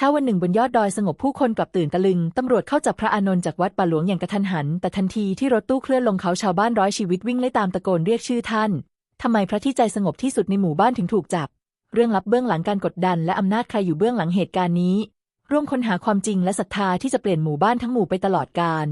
เช้าวันหนึ่งบนยอดดอยสงบผู้คนกลับตื่นตะลึง ตำรวจเข้าจับพระอานนท์จากวัดป่าหลวงอย่างกระทันหัน แต่ทันทีที่รถตู้เคลื่อนลงเขาชาวบ้านร้อยชีวิตวิ่งไล่ตามตะโกนเรียกชื่อท่าน ทำไมพระที่ใจสงบที่สุดในหมู่บ้านถึงถูกจับ เรื่องลับเบื้องหลังการกดดันและอำนาจใครอยู่เบื้องหลังเหตุการณ์นี้ ร่วมค้นหาความจริงและศรัทธาที่จะเปลี่ยนหมู่บ้านทั้งหมู่ไปตลอดกาล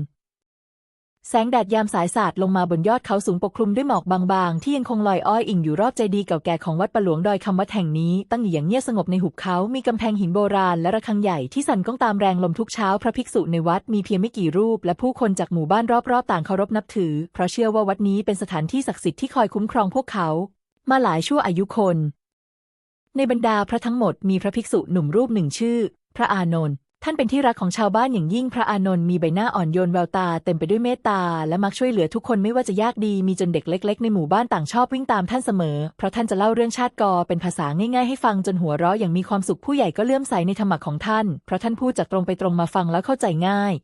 แสงแดดยามสายสาดลงมาบนยอดเขาสูงปกคลุมด้วยหมอกบางๆ ที่ยังคงลอยอ้อยอิงอยู่รอบเจดีย์เก่าแก่ของวัดปะหลวงดอยคำวัดแห่งนี้ ตั้งอยู่อย่างเงียบสงบในหุบเขา มีกำแพงหินโบราณและระฆังใหญ่ที่สั่นก้องตามแรงลมทุกเช้า พระภิกษุในวัดมีเพียงไม่กี่รูป และผู้คนจากหมู่บ้านรอบๆ ต่างเคารพนับถือ เพราะเชื่อว่าวัดนี้เป็นสถานที่ศักดิ์สิทธิ์ที่คอยคุ้มครองพวกเขา มาหลายชั่วอายุคน ในบรรดาพระทั้งหมดมีพระภิกษุหนุ่มรูปหนึ่งชื่อ พระอานนท์ ท่านเป็นที่รักของชาวบ้านอย่างยิ่งพระอานนท์มีใบหน้าอ่อนโยนแววตาเต็มไปด้วยเมตตา และมักช่วยเหลือทุกคนไม่ว่าจะยากดีมีจนเด็กเล็ก ๆ ในหมู่บ้านต่างชอบวิ่งตามท่านเสมอ เพราะท่านจะเล่าเรื่องชาติกอเป็นภาษาง่ายๆให้ฟังจนหัวเราะอย่างมีความสุขผู้ใหญ่ก็เลื่อมใสในธรรมะของท่าน เพราะท่านพูดจากตรงไปตรงมาฟังแล้วเข้าใจง่าย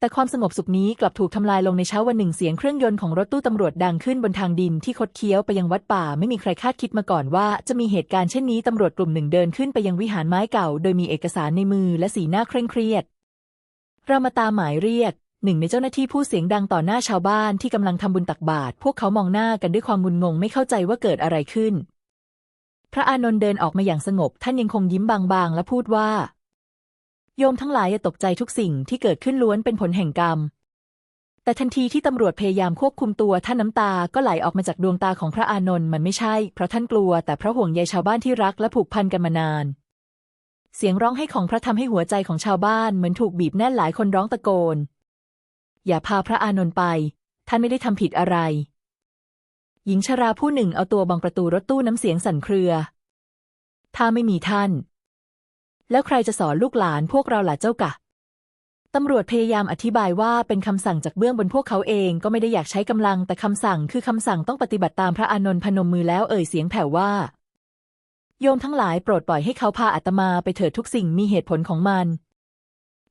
แต่ความสงบสุขนี้กลับถูกทำลายลงในเช้าวันหนึ่งเสียงเครื่องยนต์ของรถตู้ตำรวจดังขึ้นบนทางดินที่คดเคี้ยวไปยังวัดป่าไม่มีใครคาดคิดมาก่อนว่าจะมีเหตุการณ์เช่นนี้ตำรวจกลุ่มหนึ่งเดินขึ้นไปยังวิหารไม้เก่า โดยมีเอกสารในมือและสีหน้าเคร่งเครียด เรามาตามหมายเรียกหนึ่งในเจ้าหน้าที่ผู้เสียงดังต่อหน้าชาวบ้านที่กำลังทำบุญตักบาตรพวกเขามองหน้ากันด้วยความงุนงงไม่เข้าใจว่าเกิดอะไรขึ้น พระอานนท์เดินออกมาอย่างสงบ ท่านยังคงยิ้มบางๆ และพูดว่า โยมทั้งหลายอย่าตกใจทุกสิ่งที่เกิดขึ้นล้วนเป็นผลแห่งกรรม แต่ทันทีที่ตำรวจพยายามควบคุมตัวท่านน้ำตาก็ไหลออกมาจากดวงตาของพระอานนท์มันไม่ใช่ เพราะท่านกลัวแต่เพราะห่วงใยชาวบ้านที่รักและผูกพันกันมานาน เสียงร้องไห้ของพระทำให้หัวใจของชาวบ้านเหมือนถูกบีบแน่นหลายคนร้องตะโกน อย่าพาพระอานนท์ไป ท่านไม่ได้ทำผิดอะไร หญิงชราผู้หนึ่งเอาตัวบังประตูรถตู้น้ำเสียงสั่นเครือ ถ้าไม่มีท่าน แล้วใครจะสอนลูกหลานพวกเราล่ะเจ้ากะ ตำรวจพยายามอธิบายว่าเป็นคำสั่งจากเบื้องบนพวกเขาเองก็ไม่ได้อยากใช้กำลังแต่คำสั่งคือคำสั่งต้องปฏิบัติตามพระอานนท์พนมมือแล้วเอ่ยเสียงแผ่วว่า โยมทั้งหลายโปรดปล่อยให้เขาพาอาตมาไปเถิดทุกสิ่งมีเหตุผลของมัน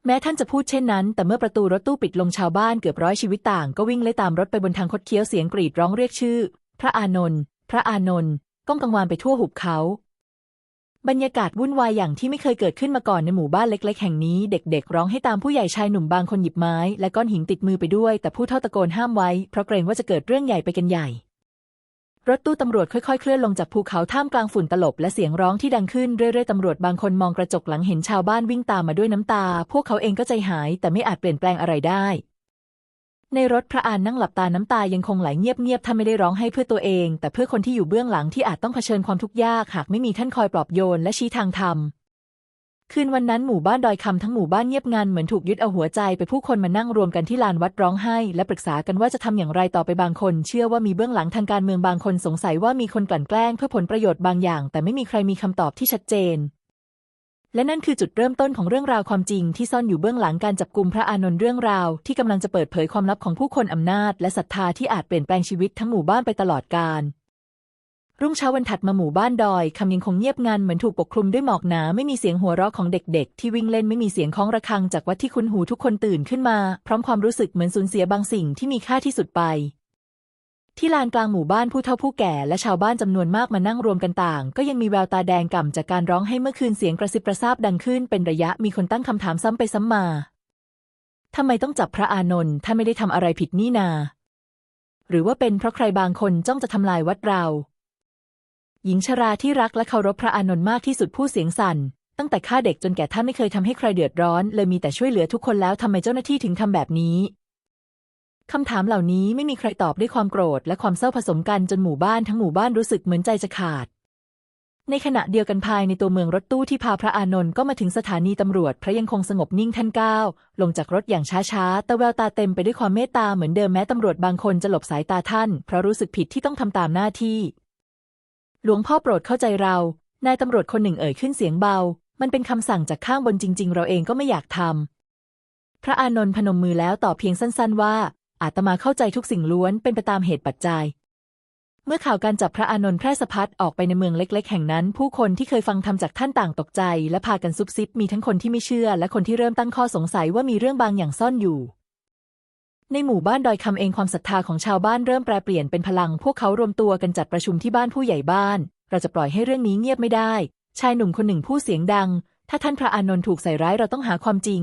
แม้ท่านจะพูดเช่นนั้น แต่เมื่อประตูรถตู้ปิดลงชาวบ้านเกือบร้อยชีวิตต่างก็วิ่งไล่ตามรถไปบนทางคดเคี้ยวเสียงกรีดร้องเรียกชื่อ พระอานนท์พระอานนท์ก้องกังวานไปทั่วหุบเขา บรรยากาศวุ่นวายอย่างที่ไม่เคยเกิดขึ้นมาก่อนในหมู่บ้านเล็ก ๆ แห่งนี้ เด็ก ๆ ร้องให้ตามผู้ใหญ่ชายหนุ่มบางคนหยิบไม้ และก้อนหินติดมือไปด้วย แต่ผู้เฒ่าตะโกนห้ามไว้ เพราะเกรงว่าจะเกิดเรื่องใหญ่ไปกันใหญ่ รถตู้ตำรวจค่อยๆ เคลื่อนลงจากภูเขาท่ามกลางฝุ่นตลบ และเสียงร้องที่ดังขึ้นเรื่อยๆตำรวจบางคนมองกระจกหลังเห็นชาวบ้านวิ่งตามมาด้วยน้ำตา พวกเขาเองก็ใจหาย แต่ไม่อาจเปลี่ยนแปลงอะไรได้ ในรถพระอานนั่งหลับตาน้ำตายังคงไหลเงียบๆท่านไม่ได้ร้องให้เพื่อตัวเอง แต่เพื่อคนที่อยู่เบื้องหลังที่อาจต้องเผชิญความทุกข์ยากหากไม่มีท่านคอยปลอบโยนและชี้ทางธรรมคืนวันนั้นหมู่บ้านดอยคำทั้งหมู่บ้านเงียบงันเหมือนถูกยึดเอาหัวใจไปผู้คนมานั่งรวมกันที่ลานวัดร้องไห้ และปรึกษากันว่าจะทำอย่างไรต่อไปบางคน เชื่อว่ามีเบื้องหลังทางการเมืองบางคนสงสัยว่ามีคนกลั่นแกล้งเพื่อผลประโยชน์บางอย่าง แต่ไม่มีใครมีคำตอบที่ชัดเจน และนั่นคือจุดเริ่มต้นของเรื่องราวความจริงที่ซ่อนอยู่เบื้องหลังการจับกลุ่มพระอานนท์เรื่องราว ที่กำลังจะเปิดเผยความลับของผู้คนอำนาจ และศรัทธาที่อาจเปลี่ยนแปลงชีวิตทั้งหมู่บ้านไปตลอดกาลรุ่งเช้าวันถัดมาหมู่บ้านดอยคำยังคงเงียบงันเหมือนถูกปกคลุมด้วยหมอกหนาไม่มีเสียงหัวเราะของเด็กๆ ที่วิ่งเล่นไม่มีเสียงคล้องระฆังจากวัดที่คุ้นหูทุกคนตื่นขึ้นมา พร้อมความรู้สึกเหมือนสูญเสียบางสิ่งที่มีค่าที่สุดไป ที่ลานกลางหมู่บ้านผู้เฒ่าผู้แก่และชาวบ้านจำนวนมากมานั่งรวมกันต่าง ก็ยังมีแววตาแดงก่ำจากการร้องให้เมื่อคืนเสียงกระซิบกระซาบดังขึ้นเป็นระยะมีคนตั้งคำถามซ้ำไปซ้ำมาทำไมต้องจับพระอานนท์ถ้าไม่ได้ทำอะไรผิดนี่นา หรือว่าเป็นเพราะใครบางคนจ้องจะทำลายวัดเรา หญิงชราที่รักและเคารพพระอานนท์มากที่สุดผู้เสียงสั่น ตั้งแต่ข้าเด็กจนแก่ท่านไม่เคยทำให้ใครเดือดร้อน เลยมีแต่ช่วยเหลือทุกคนแล้วทำไมเจ้าหน้าที่ถึงทำแบบนี้ คำถามเหล่านี้ไม่มีใครตอบด้วยความโกรธและความเศร้าผสมกันจนหมู่บ้านทั้งหมู่บ้านรู้สึกเหมือนใจจะขาด ในขณะเดียวกันภายในตัวเมืองรถตู้ที่พาพระอานนท์ก็มาถึงสถานีตำรวจ พระยังคงสงบนิ่งท่านก้าวลงจากรถอย่างช้าๆแต่แววตาเต็มไปด้วยความเมตตาเหมือนเดิมแม้ตำรวจบางคนจะหลบสายตาท่าน เพราะรู้สึกผิดที่ต้องทำตามหน้าที่ หลวงพ่อโปรดเข้าใจเรา นายตำรวจคนหนึ่งเอ่ยขึ้นเสียงเบา มันเป็นคำสั่งจากข้างบนจริง ๆ เราเองก็ไม่อยากทำพระอานนท์พนมมือแล้วตอบเพียงสั้น ๆ ว่า อาตมาเข้าใจทุกสิ่งล้วนเป็นไปตามเหตุปัจจัย เมื่อข่าวการจับพระอานนท์แพร่สะพัดออกไปในเมืองเล็ก ๆ แห่งนั้น ผู้คนที่เคยฟังธรรมจากท่านต่างตกใจ และพากันซุบซิบมีทั้งคนที่ไม่เชื่อ และคนที่เริ่มตั้งข้อสงสัยว่ามีเรื่องบางอย่างซ่อนอยู่ในหมู่บ้านดอยคำเองความศรัทธาของชาวบ้านเริ่มแปรเปลี่ยนเป็นพลัง พวกเขารวมตัวกันจัดประชุมที่บ้านผู้ใหญ่บ้าน เราจะปล่อยให้เรื่องนี้เงียบไม่ได้ ชายหนุ่มคนหนึ่งพูดเสียงดัง ถ้าท่านพระอานนท์ถูกใส่ร้ายเราต้องหาความจริง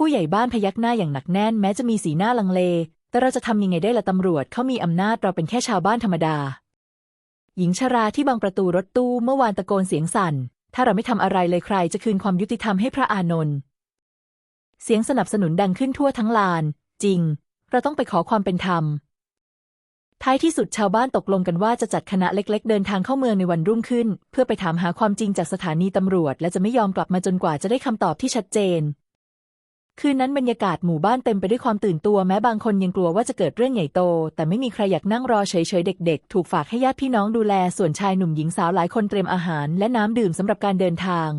ผู้ใหญ่บ้านพยักหน้าอย่างหนักแน่นแม้จะมีสีหน้าลังเล แต่เราจะทำยังไงได้ละตำรวจเขามีอำนาจเราเป็นแค่ชาวบ้านธรรมดา หญิงชราที่บังประตูรถตู้เมื่อวานตะโกนเสียงสั่น ถ้าเราไม่ทำอะไรเลยใครจะคืนความยุติธรรมให้พระอานนท์ เสียงสนับสนุนดังขึ้นทั่วทั้งลาน จริง เราต้องไปขอความเป็นธรรม ท้ายที่สุดชาวบ้านตกลงกันว่าจะจัดคณะเล็ก ๆ เดินทางเข้าเมืองในวันรุ่งขึ้น เพื่อไปถามหาความจริงจากสถานีตำรวจ และจะไม่ยอมกลับมาจนกว่าจะได้คำตอบที่ชัดเจน คืนนั้นบรรยากาศหมู่บ้านเต็มไปด้วยความตื่นตัวแม้บางคนยังกลัวว่าจะเกิดเรื่องใหญ่โต แต่ไม่มีใครอยากนั่งรอเฉยๆ เด็กๆ ถูกฝากให้ญาติพี่น้องดูแลส่วนชายหนุ่มหญิงสาวหลายคนเตรียมอาหารและน้ำดื่มสำหรับการเดินทาง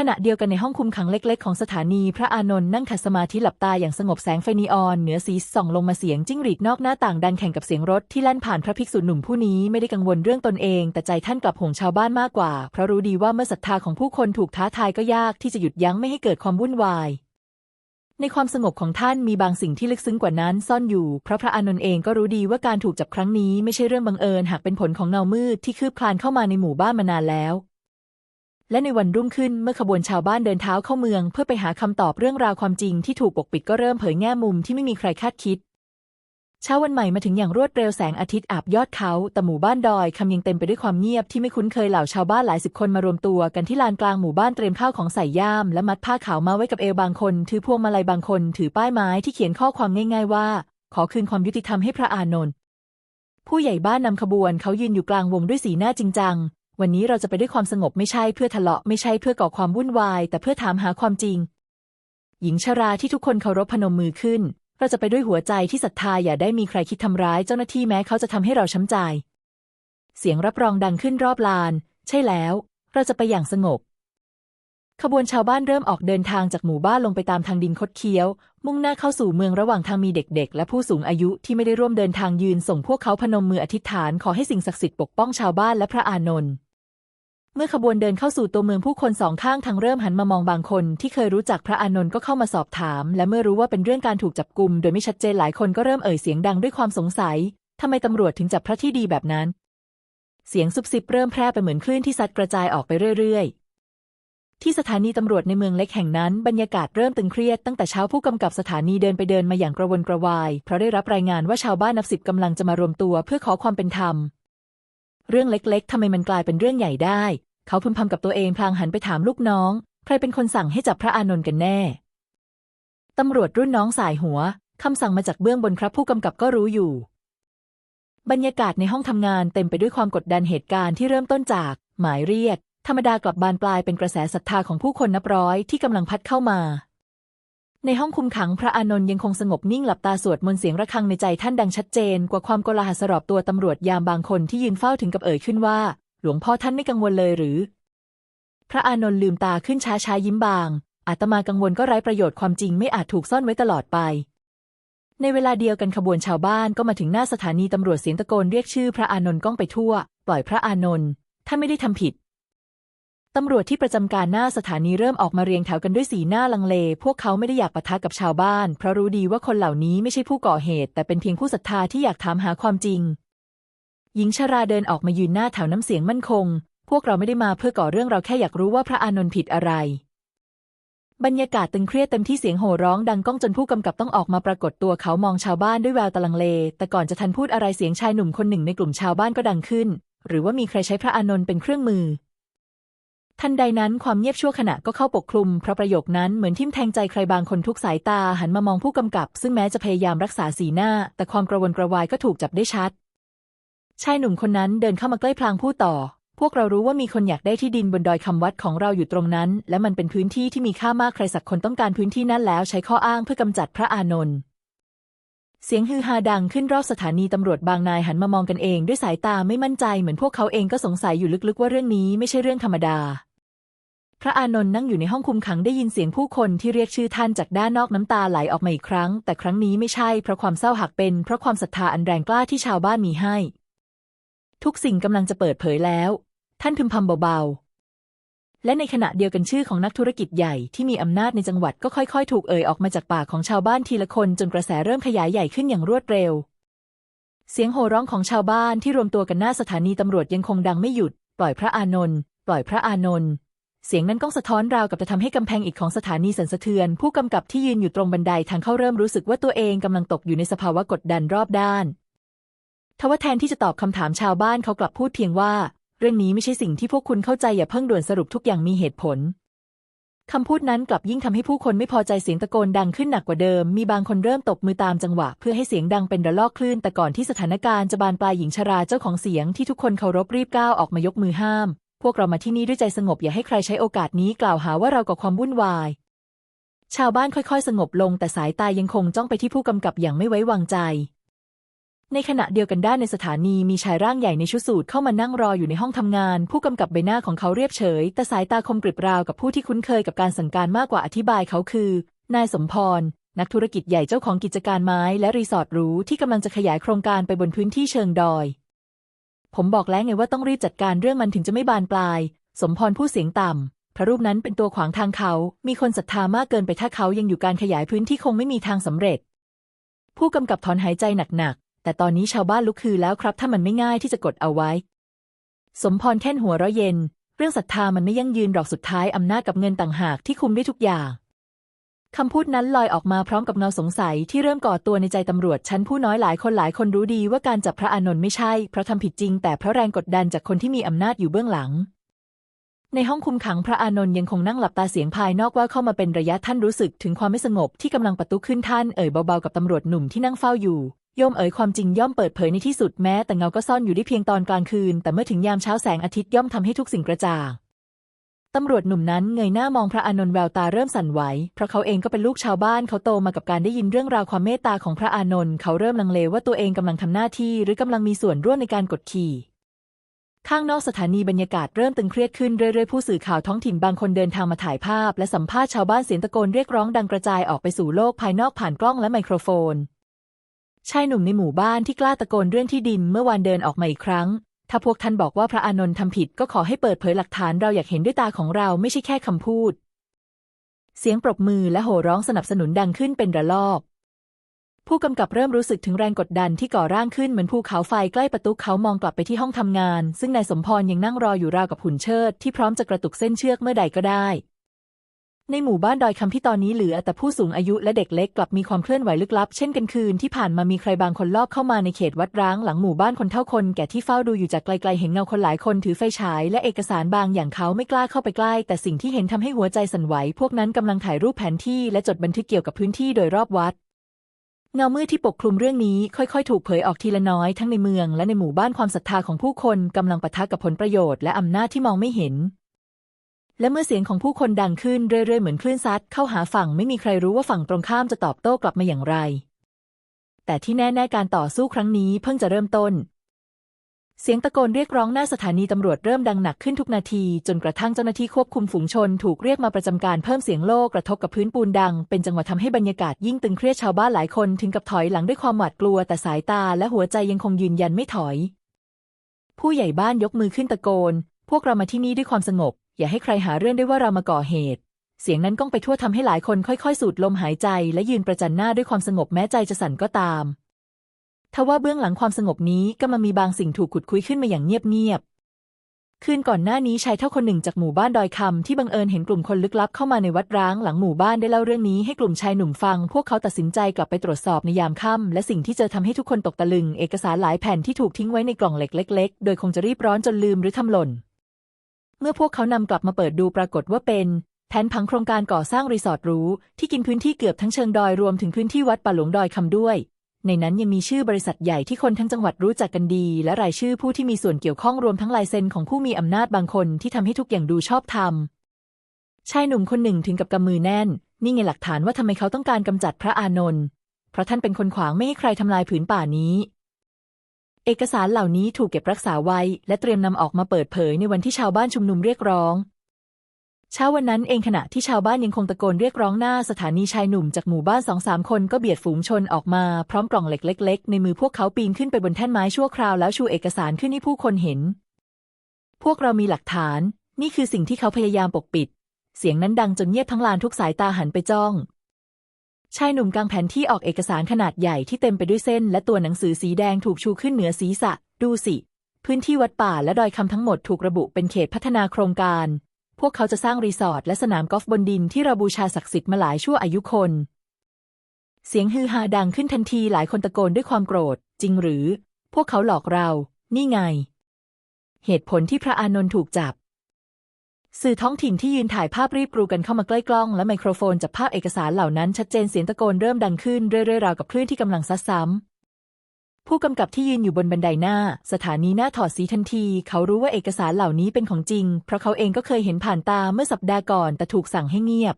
ขณะเดียวกันในห้องคุมขังเล็กๆ ของสถานีพระอานนท์นั่งขัดสมาธิหลับตาอย่างสงบแสงไฟนีออนเหนือสีส่องลงมาเสียงจิ้งหรีดนอกหน้าต่างดังแข่งกับเสียงรถที่แล่นผ่านพระภิกษุหนุ่มผู้นี้ไม่ได้กังวลเรื่องตนเอง แต่ใจท่านกลับห่วงชาวบ้านมากกว่า เพราะรู้ดีว่าเมื่อศรัทธาของผู้คนถูกท้าทายก็ยากที่จะหยุดยั้งไม่ให้เกิดความวุ่นวาย ในความสงบของท่านมีบางสิ่งที่ลึกซึ้งกว่านั้นซ่อนอยู่ เพราะพระอานนท์เองก็รู้ดีว่าการถูกจับครั้งนี้ไม่ใช่เรื่องบังเอิญหากเป็นผลของเงามืดที่คืบคลานเข้ามาในหมู่บ้านมานานแล้ว และในวันรุ่งขึ้นเมื่อขบวนชาวบ้านเดินเท้าเข้าเมือง เพื่อไปหาคำตอบเรื่องราวความจริงที่ถูกปกปิดก็เริ่มเผยแง่มุมที่ไม่มีใครคาดคิด เช้าวันใหม่มาถึงอย่างรวดเร็วแสงอาทิตย์อาบยอดเขา แต่หมู่บ้านดอยคำยังเต็มไปด้วยความเงียบที่ไม่คุ้นเคยเหล่าชาวบ้านหลายสิบคนมารวมตัวกันที่ลานกลางหมู่บ้านเตรียมข้าวของใส่ย่าม และมัดผ้าขาวมาไว้กับเอวบางคน ถือพวงมาลัยบางคน ถือป้ายไม้ที่เขียนข้อความง่ายๆว่า ขอคืนความยุติธรรมให้พระอานนท์ผู้ใหญ่บ้านนำขบวนเขายืนอยู่กลางวงด้วยสีหน้าจริงจัง วันนี้เราจะไปด้วยความสงบไม่ใช่เพื่อทะเลาะไม่ใช่เพื่อก่อความวุ่นวาย แต่เพื่อถามหาความจริง หญิงชราที่ทุกคนเคารพพนมมือขึ้น เราจะไปด้วยหัวใจที่ศรัทธาอย่าได้มีใครคิดทำร้ายเจ้าหน้าที่แม้เขาจะทำให้เราช้ำใจ เสียงรับรองดังขึ้นรอบลาน ใช่แล้ว เราจะไปอย่างสงบ ขบวนชาวบ้านเริ่มออกเดินทางจากหมู่บ้านลงไปตามทางดินคดเคี้ยว มุ่งหน้าเข้าสู่เมืองระหว่างทางมีเด็กๆ และผู้สูงอายุที่ไม่ได้ร่วมเดินทางยืนส่งพวกเขาพนมมืออธิษฐานขอให้สิ่งศักดิ์สิทธิ์ปกป้องชาวบ้านและพระอานนท์ เมื่อขบวนเดินเข้าสู่ตัวเมืองผู้คนสองข้างทางเริ่มหันมามองบางคน ที่เคยรู้จักพระอานนท์ก็เข้ามาสอบถาม และเมื่อรู้ว่าเป็นเรื่องการถูกจับกุมโดยไม่ชัดเจนหลายคนก็เริ่มเอ่ยเสียงดังด้วยความสงสัยทำไมตำรวจถึงจับพระที่ดีแบบนั้น เสียงซุบซิบเริ่มแพร่ไปเหมือนคลื่นที่ซัดกระจายออกไปเรื่อย ๆที่สถานีตำรวจในเมืองเล็กแห่งนั้นบรรยากาศเริ่มตึงเครียดตั้งแต่เช้าผู้กำกับสถานีเดินไปเดินมาอย่างกระวนกระวาย เพราะได้รับรายงานว่าชาวบ้านนับสิบกำลังจะมารวมตัวเพื่อขอความเป็นธรรม เรื่องเล็กๆทำไมมันกลายเป็นเรื่องใหญ่ได้ เขาพึมพำกับตัวเองพลางหันไปถามลูกน้อง ใครเป็นคนสั่งให้จับพระอานนท์กันแน่ ตำรวจรุ่นน้องสายหัว คำสั่งมาจากเบื้องบนครับผู้กำกับก็รู้อยู่ บรรยากาศในห้องทำงานเต็มไปด้วยความกดดันเหตุการณ์ที่เริ่มต้นจาก หมายเรียก ธรรมดากลับบานปลายเป็นกระแสศรัทธาของผู้คนนับร้อยที่กำลังพัดเข้ามา ในห้องคุมขังพระอานนท์ยังคงสงบนิ่งหลับตาสวดมนต์เสียงระฆังในใจท่านดังชัดเจน กว่าความโกลาหลสรอบตัวตำรวจยามบางคนที่ยืนเฝ้าถึงกับเอ่ยขึ้นว่า ลวงพ่อท่านไม่กังวลเลยหรือ พระอานนท์ลืมตาขึ้นช้าช้ายิ้มบาง อาตมากังวลก็ไร้ประโยชน์ความจริงไม่อาจถูกซ่อนไว้ตลอดไป ในเวลาเดียวกันขบวนชาวบ้านก็มาถึงหน้าสถานีตำรวจเสียงตะโกนเรียกชื่อพระอานนท์ก้องไปทั่ว ปล่อยพระอานนท์ท่านไม่ได้ทำผิดตำรวจที่ประจำการหน้าสถานีเริ่มออกมาเรียงแถวกันด้วยสีหน้าลังเล พวกเขาไม่ได้อยากปะทะกับชาวบ้าน เพราะรู้ดีว่าคนเหล่านี้ไม่ใช่ผู้ก่อเหตุ แต่เป็นเพียงผู้ศรัทธาที่อยากถามหาความจริง หญิงชราเดินออกมายืนหน้าแถวน้ำเสียงมั่นคง พวกเราไม่ได้มาเพื่อก่อเรื่องเราแค่อยากรู้ว่าพระอานนท์ผิดอะไร บรรยากาศตึงเครียดเต็มที่เสียงโห่ร้องดังก้องจนผู้กำกับต้องออกมาปรากฏตัวเขามองชาวบ้านด้วยแววตะลังเล แต่ก่อนจะทันพูดอะไรเสียงชายหนุ่มคนหนึ่งในกลุ่มชาวบ้านก็ดังขึ้น หรือว่ามีใครใช้พระอานนท์เป็นเครื่องมือ ทันใดนั้นความเงียบชั่วขณะก็เข้าปกคลุมเพราะประโยคนั้นเหมือนทิ่มแทงใจใครบางคนทุกสายตาหันมามองผู้กำกับ ซึ่งแม้จะพยายามรักษาสีหน้า แต่ความกระวนกระวายก็ถูกจับได้ชัด ชายหนุ่มคนนั้นเดินเข้ามาใกล้พลางพูดต่อ พวกเรารู้ว่ามีคนอยากได้ที่ดินบนดอยคำวัดของเราอยู่ตรงนั้น และมันเป็นพื้นที่ที่มีค่ามากใครสักคนต้องการพื้นที่นั้นแล้วใช้ข้ออ้างเพื่อกำจัดพระอานนท์เสียงฮือฮาดังขึ้นรอบสถานีตำรวจบางนายหันมามองกันเองด้วยสายตาไม่มั่นใจเหมือนพวกเขาเองก็สงสัยอยู่ลึกๆว่าเรื่องนี้ไม่ใช่เรื่องธรรมดา พระอานนท์นั่งอยู่ในห้องคุมขังได้ยินเสียงผู้คนที่เรียกชื่อท่านจากด้านนอกน้ำตาไหลออกมาอีกครั้ง แต่ครั้งนี้ไม่ใช่เพราะความเศร้าหักเป็นเพราะความศรัทธาอันแรงกล้าที่ชาวบ้านมีให้ ทุกสิ่งกำลังจะเปิดเผยแล้ว ท่านพึมพำเบาๆ และในขณะเดียวกันชื่อของนักธุรกิจใหญ่ที่มีอำนาจในจังหวัดก็ค่อยๆ ถูกเอ่ยออกมาจากปากของชาวบ้านทีละคนจนกระแสเริ่มขยายใหญ่ขึ้นอย่างรวดเร็ว เสียงโห่ร้องของชาวบ้านที่รวมตัวกันหน้าสถานีตำรวจยังคงดังไม่หยุด ปล่อยพระอานนท์ปล่อยพระอานนท์เสียงนั้นก้องสะท้อนราวกับจะทำให้กำแพงอิฐของสถานีสั่นสะเทือน ผู้กำกับที่ยืนอยู่ตรงบันไดทางเข้าเริ่มรู้สึกว่าตัวเองกำลังตกอยู่ในสภาวะกดดันรอบด้าน ทว่าแทนที่จะตอบคำถามชาวบ้านเขากลับพูดเพียงว่า เรื่องนี้ไม่ใช่สิ่งที่พวกคุณเข้าใจอย่าเพิ่งด่วนสรุปทุกอย่างมีเหตุผลคำพูดนั้นกลับยิ่งทำให้ผู้คนไม่พอใจเสียงตะโกนดังขึ้นหนักกว่าเดิม มีบางคนเริ่มตบมือตามจังหวะ เพื่อให้เสียงดังเป็นระลอกคลื่น แต่ก่อนที่สถานการณ์จะบานปลายหญิงชราเจ้าของเสียงที่ทุกคนเคารพรีบก้าวออกมายกมือห้าม พวกเรามาที่นี่ด้วยใจสงบอย่าให้ใครใช้โอกาสนี้กล่าวหาว่าเราก่อความวุ่นวาย ชาวบ้านค่อยๆ สงบลงแต่สายตายังคงจ้องไปที่ผู้กำกับอย่างไม่ไว้วางใจ ในขณะเดียวกันด้านในสถานีมีชายร่างใหญ่ในชุดสูทเข้ามานั่งรออยู่ในห้องทำงาน ผู้กำกับใบหน้าของเขาเรียบเฉย แต่สายตาคมกริบราวกับผู้ที่คุ้นเคยกับการสั่งการมากกว่าอธิบายเขาคือ นายสมพร นักธุรกิจใหญ่เจ้าของกิจการไม้และรีสอร์ทหรูที่กำลังจะขยายโครงการไปบนพื้นที่เชิงดอย ผมบอกแล้วไงว่าต้องรีบจัดการเรื่องมันถึงจะไม่บานปลาย สมพรผู้เสียงต่ำพระรูปนั้นเป็นตัวขวางทางเขา มีคนศรัทธามากเกินไปถ้าเขายังอยู่การขยายพื้นที่คงไม่มีทางสำเร็จ ผู้กำกับถอนหายใจหนัก แต่ตอนนี้ชาวบ้านลุกคือแล้วครับ ถ้ามันไม่ง่ายที่จะกดเอาไว้ สมพรแค่นหัวเราะเย็น เรื่องศรัทธามันไม่ยั่งยืนหรอกสุดท้ายอำนาจกับเงินต่างหากที่คุมได้ทุกอย่างคำพูดนั้นลอยออกมาพร้อมกับเงาสงสัยที่เริ่มก่อตัวในใจตำรวจชั้นผู้น้อยหลายคนหลายคนรู้ดีว่าการจับพระอานนท์ไม่ใช่เพราะทำผิดจริง แต่เพราะแรงกดดันจากคนที่มีอำนาจอยู่เบื้องหลัง ในห้องคุมขังพระอานนท์ยังคงนั่งหลับตาเสียงภายนอกว่าเข้ามาเป็นระยะท่านรู้สึกถึงความไม่สงบที่กำลังประตุขึ้นท่านเอ่ยเบาๆกับตำรวจหนุ่มที่นั่งเฝ้าอยู่ โยมเอ๋ยความจริงย่อมเปิดเผยในที่สุดแม้แต่เงาก็ซ่อนอยู่ได้เพียงตอนกลางคืน แต่เมื่อถึงยามเช้าแสงอาทิตย์ย่อมทำให้ทุกสิ่งกระจ่างตำรวจหนุ่มนั้นเงยหน้ามองพระอานนท์แววตาเริ่มสั่นไหว เพราะเขาเองก็เป็นลูกชาวบ้านเขาโตมากับการได้ยินเรื่องราวความเมตตาของพระอานนท์เขาเริ่มลังเลว่าตัวเองกำลังทำหน้าที่หรือกำลังมีส่วนร่วมในการกดขี่ข้างนอกสถานีบรรยากาศเริ่มตึงเครียดขึ้นเรื่อยๆ ผู้สื่อข่าวท้องถิ่นบางคนเดินทางมาถ่ายภาพ และสัมภาษณ์ชาวบ้านเสียงตะโกนเรียกร้องดังกระจายออกไปสู่โลกภายนอกผ่านกล้องและไมโครโฟน ชายหนุ่มในหมู่บ้านที่กล้าตะโกนเรื่องที่ดินเมื่อวานเดินออกมาอีกครั้ง ถ้าพวกท่านบอกว่าพระอานนท์ทำผิดก็ขอให้เปิดเผยหลักฐานเราอยากเห็นด้วยตาของเราไม่ใช่แค่คำพูด เสียงปรบมือและโห่ร้องสนับสนุนดังขึ้นเป็นระลอก ผู้กำกับเริ่มรู้สึกถึงแรงกดดันที่ก่อร่างขึ้นเหมือนภูเขาไฟใกล้ประตูเขามองกลับไปที่ห้องทำงาน ซึ่งนายสมพรยังนั่งรออยู่ราวกับหุ่นเชิดที่พร้อมจะกระตุกเส้นเชือกเมื่อใดก็ได้ ในหมู่บ้านดอยคำที่ตอนนี้เหลือแต่ผู้สูงอายุและเด็กเล็กกลับมีความเคลื่อนไหวลึกลับ เช่นกันคืนที่ผ่านมามีใครบางคนลอบเข้ามาในเขตวัดร้างหลังหมู่บ้านคนเท่าคนแก่ที่เฝ้าดูอยู่จากไกลๆเห็นเงาคนหลายคนถือไฟฉายและเอกสารบางอย่างเขาไม่กล้าเข้าไปใกล้ แต่สิ่งที่เห็นทำให้หัวใจสั่นไหว พวกนั้นกำลังถ่ายรูปแผนที่และจดบันทึกเกี่ยวกับพื้นที่โดยรอบวัดเงามืดที่ปกคลุมเรื่องนี้ค่อยๆ ถูกเผยออกทีละน้อยทั้งในเมืองและในหมู่บ้านความศรัทธาของผู้คนกำลังปะทะกับผลประโยชน์และอำนาจที่มองไม่เห็น และเมื่อเสียงของผู้คนดังขึ้นเรื่อยๆ เหมือนคลื่นซัดเข้าหาฝั่งไม่มีใครรู้ว่าฝั่งตรงข้ามจะตอบโต้กลับมาอย่างไร แต่ที่แน่ๆการต่อสู้ครั้งนี้เพิ่งจะเริ่มต้น เสียงตะโกนเรียกร้องหน้าสถานีตำรวจเริ่มดังหนักขึ้นทุกนาที จนกระทั่งเจ้าหน้าที่ควบคุมฝูงชน ถูกเรียกมาประจำการเพิ่มเสียงโล่กระทบกับพื้นปูนดัง เป็นจังหวะทำให้บรรยากาศยิ่งตึงเครียดชาวบ้านหลายคนถึงกับถอยหลังด้วยความหวาดกลัว แต่สายตาและหัวใจยังคงยืนยันไม่ถอย ผู้ใหญ่บ้านยกมือขึ้นตะโกน พวกเรามาที่นี่ด้วยความสงบ อย่าให้ใครหาเรื่องได้ว่าเรามาก่อเหตุ เสียงนั้นก้องไปทั่วทำให้หลายคนค่อยๆ สูดลมหายใจและยืนประจันหน้าด้วยความสงบแม้ใจจะสั่นก็ตาม ทว่าเบื้องหลังความสงบนี้ก็มามีบางสิ่งถูกขุดคุยขึ้นมาอย่างเงียบๆ คืนก่อนหน้านี้ชายเท่าคนหนึ่งจากหมู่บ้านดอยคำที่บังเอิญเห็นกลุ่มคนลึกลับเข้ามาในวัดร้างหลังหมู่บ้านได้เล่าเรื่องนี้ให้กลุ่มชายหนุ่มฟัง พวกเขาตัดสินใจกลับไปตรวจสอบในยามค่ำและสิ่งที่เจอทำให้ทุกคนตกตะลึง เอกสารหลายแผ่นที่ถูกทิ้งไว้ในกล่องเหล็กเล็ก ๆ โดยคงจะรีบร้อนจนลืมหรือทำหล่น เมื่อพวกเขานำกลับมาเปิดดูปรากฏว่าเป็นแผนผังโครงการก่อสร้างรีสอร์ทหรูที่กินพื้นที่เกือบทั้งเชิงดอยรวมถึงพื้นที่วัดป่าหลวงดอยคำด้วย ในนั้นยังมีชื่อบริษัทใหญ่ที่คนทั้งจังหวัดรู้จักกันดี และรายชื่อผู้ที่มีส่วนเกี่ยวข้องรวมทั้งลายเซ็นของผู้มีอำนาจบางคนที่ทำให้ทุกอย่างดูชอบธรรมชายหนุ่มคนหนึ่งถึงกับกำมือแน่น นี่ไงหลักฐานว่าทำไมเขาต้องการกำจัดพระอานนท์เพราะท่านเป็นคนขวางไม่ให้ใครทำลายผืนป่านี้ เอกสารเหล่านี้ถูกเก็บรักษาไว้ และเตรียมนำออกมาเปิดเผยในวันที่ชาวบ้านชุมนุมเรียกร้อง เช้าวันนั้นเองขณะที่ชาวบ้านยังคงตะโกนเรียกร้องหน้าสถานีชายหนุ่มจากหมู่บ้านสองสามคนก็เบียดฝูงชนออกมาพร้อมกล่องเหล็กเล็ก ๆ ในมือพวกเขาปีนขึ้นไปบนแท่นไม้ชั่วคราวแล้วชูเอกสารขึ้นให้ผู้คนเห็น พวกเรามีหลักฐาน นี่คือสิ่งที่เขาพยายามปกปิด เสียงนั้นดังจนเงียบทั้งลานทุกสายตาหันไปจ้อง ชายหนุ่มกางแผนที่ออกเอกสารขนาดใหญ่ที่เต็มไปด้วยเส้น และตัวหนังสือสีแดงถูกชูขึ้นเหนือศีรษะ ดูสิ พื้นที่วัดป่าและดอยคำทั้งหมดถูกระบุเป็นเขตพัฒนาโครงการ พวกเขาจะสร้างรีสอร์ทและสนามกอล์ฟบนดินที่เราบูชาศักดิ์สิทธิ์มาหลายชั่วอายุคน เสียงฮือฮาดังขึ้นทันทีหลายคนตะโกนด้วยความโกรธ จริงหรือ พวกเขาหลอกเรา นี่ไง เหตุผลที่พระอานนท์ถูกจับ สื่อท้องถิ่นที่ยืนถ่ายภาพรีบกรูกันเข้ามาใกล้กล้องและไมโครโฟนจับภาพเอกสารเหล่านั้นชัดเจนเสียงตะโกนเริ่มดังขึ้นเรื่อยๆราวกับคลื่นที่กำลังซัดซ้ำผู้กำกับที่ยืนอยู่บนบันไดหน้า สถานีหน้าถอดสีทันที เขารู้ว่าเอกสารเหล่านี้เป็นของจริง เพราะเขาเองก็เคยเห็นผ่านตาเมื่อสัปดาห์ก่อน แต่ถูกสั่งให้เงียบ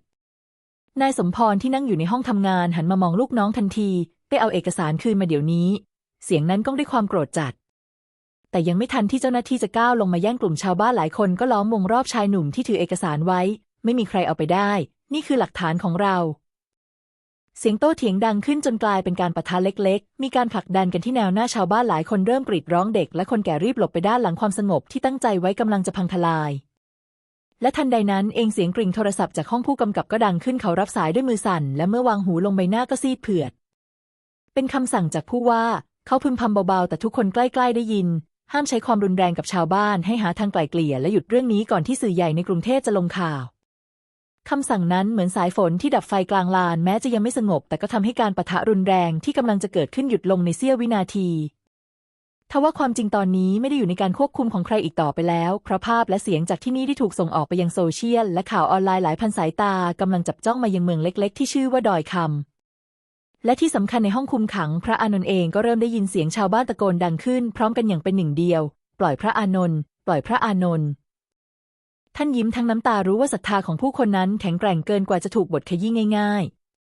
นายสมพรที่นั่งอยู่ในห้องทำงานหันมามองลูกน้องทันที ไปเอาเอกสารคืนมาเดี๋ยวนี้ เสียงนั้นก้องด้วยความโกรธจัด แต่ยังไม่ทันที่เจ้าหน้าที่จะก้าวลงมาแย่งกลุ่มชาวบ้านหลายคนก็ล้อมวงรอบชายหนุ่มที่ถือเอกสารไว้ ไม่มีใครเอาไปได้ นี่คือหลักฐานของเรา เสียงโต้เถียงดังขึ้นจนกลายเป็นการปะทะเล็ก ๆ มีการผลักดันกันที่แนวหน้าชาวบ้านหลายคนเริ่มกรีดร้องเด็กและคนแก่รีบหลบไปด้านหลังความสงบที่ตั้งใจไว้กำลังจะพังทลาย และทันใดนั้นเองเสียงกริ่งโทรศัพท์จากห้องผู้กำกับก็ดังขึ้นเขารับสายด้วยมือสั่น และเมื่อวางหูลงใบหน้าก็ซีดเผือด เป็นคำสั่งจากผู้ว่า เขาพึมพำเบาๆแต่ทุกคนใกล้ๆได้ยิน ห้ามใช้ความรุนแรงกับชาวบ้านให้หาทางไกล่เกลี่ยและหยุดเรื่องนี้ก่อนที่สื่อใหญ่ในกรุงเทพจะลงข่าวคำสั่งนั้นเหมือนสายฝนที่ดับไฟกลางลานแม้จะยังไม่สงบ แต่ก็ทำให้การปะทะรุนแรงที่กำลังจะเกิดขึ้นหยุดลงในเสี้ยววินาทีทว่าความจริงตอนนี้ไม่ได้อยู่ในการควบคุมของใครอีกต่อไปแล้ว เพราะภาพและเสียงจากที่นี่ที่ถูกส่งออกไปยังโซเชียล และข่าวออนไลน์หลายพันสายตากำลังจับจ้องมายังเมืองเล็ก ๆ ที่ชื่อว่าดอยคำ และที่สำคัญในห้องคุมขังพระอานนท์เองก็เริ่มได้ยินเสียงชาวบ้านตะโกนดังขึ้น พร้อมกันอย่างเป็นหนึ่งเดียว ปล่อยพระอานนท์ปล่อยพระอานนท์ท่านยิ้มทั้งน้ำตารู้ว่าศรัทธาของผู้คนนั้นแข็งแกร่งเกินกว่าจะถูกบทขยี้ง่าย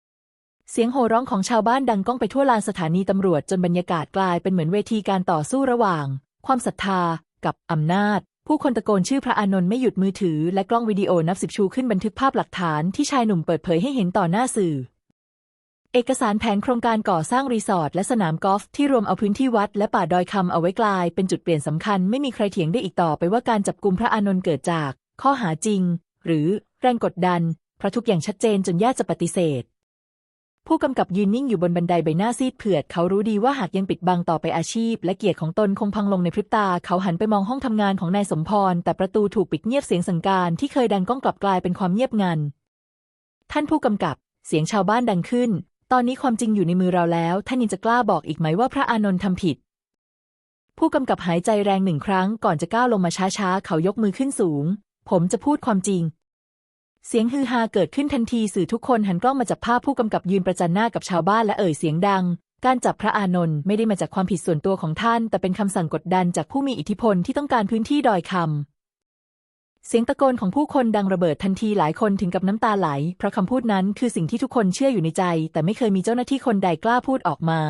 ๆ เสียงโห่ร้องของชาวบ้านดังก้องไปทั่วลานสถานีตำรวจจนบรรยากาศกลายเป็นเหมือนเวทีการต่อสู้ระหว่าง ความศรัทธา กับอำนาจ ผู้คนตะโกนชื่อพระอานนท์ไม่หยุดมือถือ และกล้องวิดีโอนับสิบชูขึ้นบันทึกภาพหลักฐานที่ชายหนุ่มเปิดเผยให้เห็นต่อหน้าสื่อ เอกสารแผนโครงการก่อสร้างรีสอร์ทและสนามกอล์ฟที่รวมเอาพื้นที่วัดและป่าดอยคำเอาไว้กลาย เป็นจุดเปลี่ยนสำคัญไม่มีใครเถียงได้อีกต่อไปว่าการจับกลุมพระอานนท์เกิดจาก ข้อหาจริง หรือแรงกดดันเพราะทุกอย่างชัดเจนจนยากจะปฏิเสธ ผู้กำกับยืนนิ่งอยู่บนบันไดใบหน้าซีดเผือด เขารู้ดีว่าหากยังปิดบังต่อไปอาชีพ และเกียรติของตนคงพังลงในพริบตา เขาหันไปมองห้องทำงานของนายสมพร แต่ประตูถูกปิดเงียบเสียงสังการที่เคยดังก้องกลับกลายเป็นความเงียบงัน ท่านผู้กำกับเสียงชาวบ้านดังขึ้น ตอนนี้ความจริงอยู่ในมือเราแล้ว ท่านยังจะกล้าบอกอีกไหมว่าพระอานนท์ทำผิด ผู้กำกับหายใจแรงหนึ่งครั้งก่อนจะก้าวลงมาช้าๆ เขายกมือขึ้นสูง ผมจะพูดความจริง เสียงฮือฮาเกิดขึ้นทันทีสื่อทุกคนหันกล้องมาจับภาพผู้กำกับยืนประจันหน้ากับชาวบ้านและเอ่ยเสียงดัง การจับพระอานนท์ไม่ได้มาจากความผิดส่วนตัวของท่าน แต่เป็นคำสั่งกดดันจากผู้มีอิทธิพลที่ต้องการพื้นที่ดอยคำ เสียงตะโกนของผู้คนดังระเบิดทันทีหลายคนถึงกับน้ำตาไหล เพราะคำพูดนั้นคือสิ่งที่ทุกคนเชื่ออยู่ในใจ แต่ไม่เคยมีเจ้าหน้าที่คนใดกล้าพูดออกมา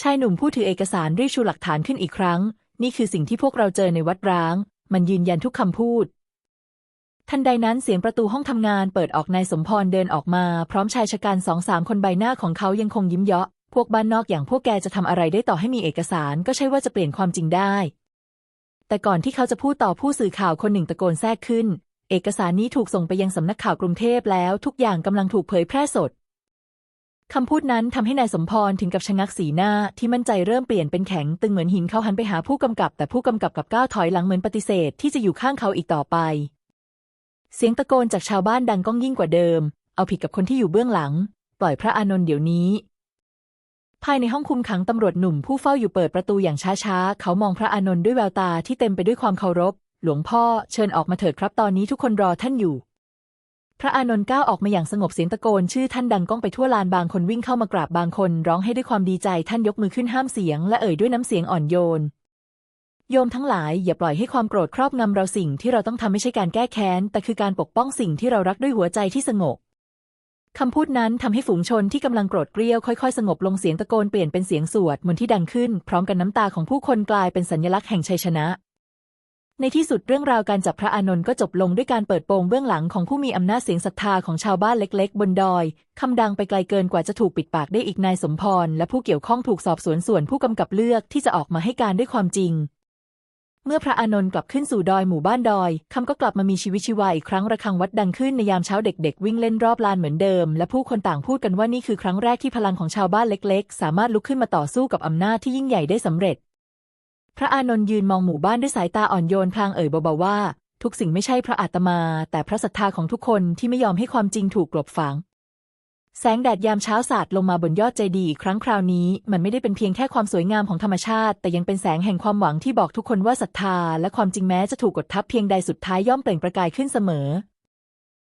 ชายหนุ่มผู้ถือเอกสารรีบชูหลักฐานขึ้นอีกครั้ง นี่คือสิ่งที่พวกเราเจอในวัดร้าง มันยืนยันทุกคำพูด ทันใดนั้นเสียงประตูห้องทำงานเปิดออกนายสมพรเดินออกมา พร้อมชายชะกันสองสามคนใบหน้าของเขายังคงยิ้มเยาะพวกบ้านนอกอย่างพวกแกจะทำอะไรได้ต่อให้มีเอกสารก็ใช่ว่าจะเปลี่ยนความจริงได้ แต่ก่อนที่เขาจะพูดต่อผู้สื่อข่าวคนหนึ่งตะโกนแทรกขึ้น เอกสารนี้ถูกส่งไปยังสำนักข่าวกรุงเทพแล้ว ทุกอย่างกำลังถูกเผยแพร่สดคำพูดนั้นทำให้นายสมพรถึงกับชะงักสีหน้าที่มั่นใจเริ่มเปลี่ยนเป็นแข็งตึงเหมือนหินเขาหันไปหาผู้กำกับ แต่ผู้กำกับกลับก้าวถอยหลังเหมือนปฏิเสธที่จะอยู่ข้างเขาอีกต่อไป เสียงตะโกนจากชาวบ้านดังก้องยิ่งกว่าเดิม เอาผิดกับคนที่อยู่เบื้องหลัง ปล่อยพระอานนท์เดี๋ยวนี้ ภายในห้องคุมขังตำรวจหนุ่มผู้เฝ้าอยู่เปิดประตูอย่างช้าๆ เขามองพระอานนท์ด้วยแววตาที่เต็มไปด้วยความเคารพ หลวงพ่อเชิญออกมาเถิดครับตอนนี้ทุกคนรอท่านอยู่ พระอานนท์ก้าวออกมาอย่างสงบเสียงตะโกน ชื่อท่านดังก้องไปทั่วลานบางคนวิ่งเข้ามากราบบางคน ร้องให้ด้วยความดีใจท่านยกมือขึ้นห้ามเสียง และเอ่ยด้วยน้ำเสียงอ่อนโยน โยมทั้งหลายอย่าปล่อยให้ความโกรธครอบงำเราสิ่งที่เราต้องทำไม่ใช่การแก้แค้นแต่คือการปกป้องสิ่งที่เรารักด้วยหัวใจที่สงบ คำพูดนั้นทำให้ฝูงชนที่กำลังโกรธเกรี้ยวค่อยๆ สงบลงเสียงตะโกนเปลี่ยนเป็นเสียงสวดมนต์ที่ดังขึ้น พร้อมกันน้ำตาของผู้คนกลายเป็นสัญลักษณ์แห่งชัยชนะ ในที่สุดเรื่องราวการจับพระอานนท์ก็จบลงด้วยการเปิดโปงเบื้องหลังของผู้มีอำนาจเสียงศรัทธาของชาวบ้านเล็ก ๆ บนดอยคำดังไปไกลเกินกว่าจะถูกปิดปากได้อีกนายสมพรและผู้เกี่ยวข้องถูกสอบสวนส่วนผู้กำกับเลือกที่จะออกมาให้การด้วยความจริง เมื่อพระอานนท์กลับขึ้นสู่ดอยหมู่บ้านดอยคำก็กลับมามีชีวิตชีวาอีกครั้งระฆังวัดดังขึ้นในยามเช้าเด็กๆ วิ่งเล่นรอบลานเหมือนเดิม และผู้คนต่างพูดกันว่านี่คือครั้งแรกที่พลังของชาวบ้านเล็กๆ สามารถลุกขึ้นมาต่อสู้กับอำนาจที่ยิ่งใหญ่ได้สำเร็จ พระอานนท์ยืนมองหมู่บ้านด้วยสายตาอ่อนโยนพลางเอ่ยเบาๆว่า ทุกสิ่งไม่ใช่พระอาตมา แต่พระศรัทธาของทุกคนที่ไม่ยอมให้ความจริงถูกกลบฝัง แสงแดดยามเช้าสาดลงมาบนยอดใจดีอีกครั้งคราวนี้ มันไม่ได้เป็นเพียงแค่ความสวยงามของธรรมชาติ แต่ยังเป็นแสงแห่งความหวังที่บอกทุกคนว่าศรัทธา และความจริงแม้จะถูกกดทับเพียงใดสุดท้ายย่อมเปล่งประกายขึ้นเสมอ